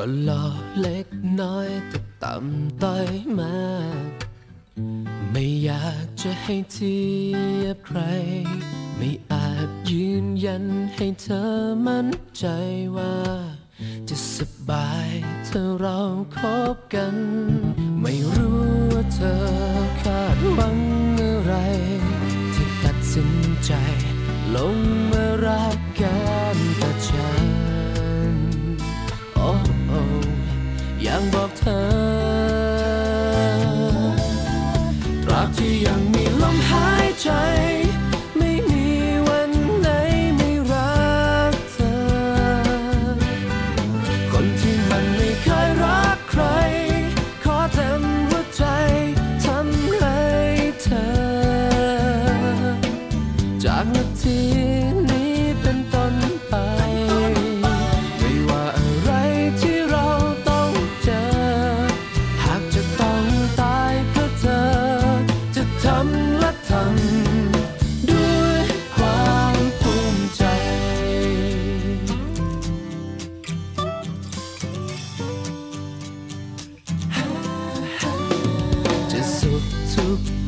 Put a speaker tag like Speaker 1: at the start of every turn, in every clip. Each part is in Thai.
Speaker 1: ก็ลอเล็กน้อยแต่ต่ำต้อยมาก ไม่อยากจะให้เทียบใคร ไม่อาจยืนยันให้เธอมั่นใจว่า จะสบายเธอเราคบกัน 夕阳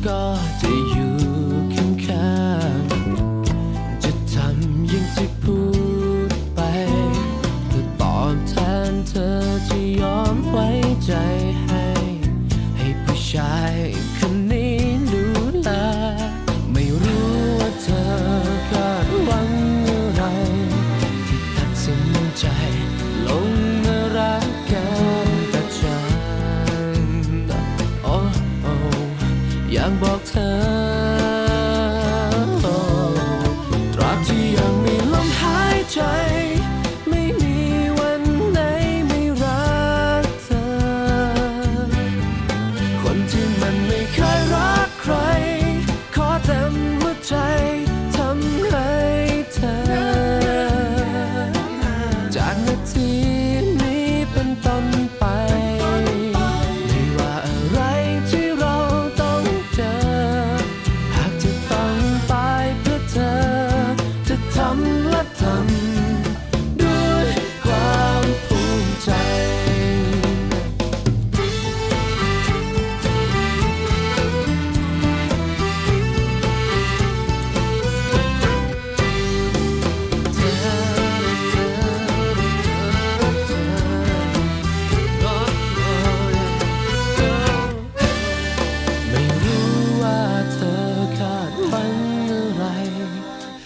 Speaker 1: ก็จะอยู่ข้างข้างจะทำอย่งที่พูดไปเะอตอบแทนเธอจะยอมไว้ใจให้ ให้ผู้ชาย 阳光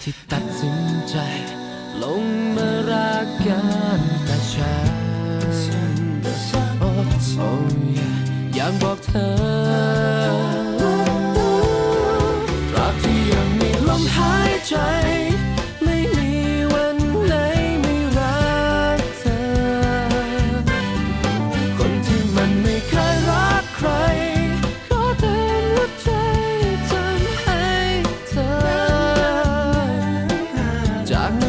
Speaker 1: ที่ตัดสินใจ ลงมารักกันแต่ฉันโอ้ยอยากบอกเธอ Dag.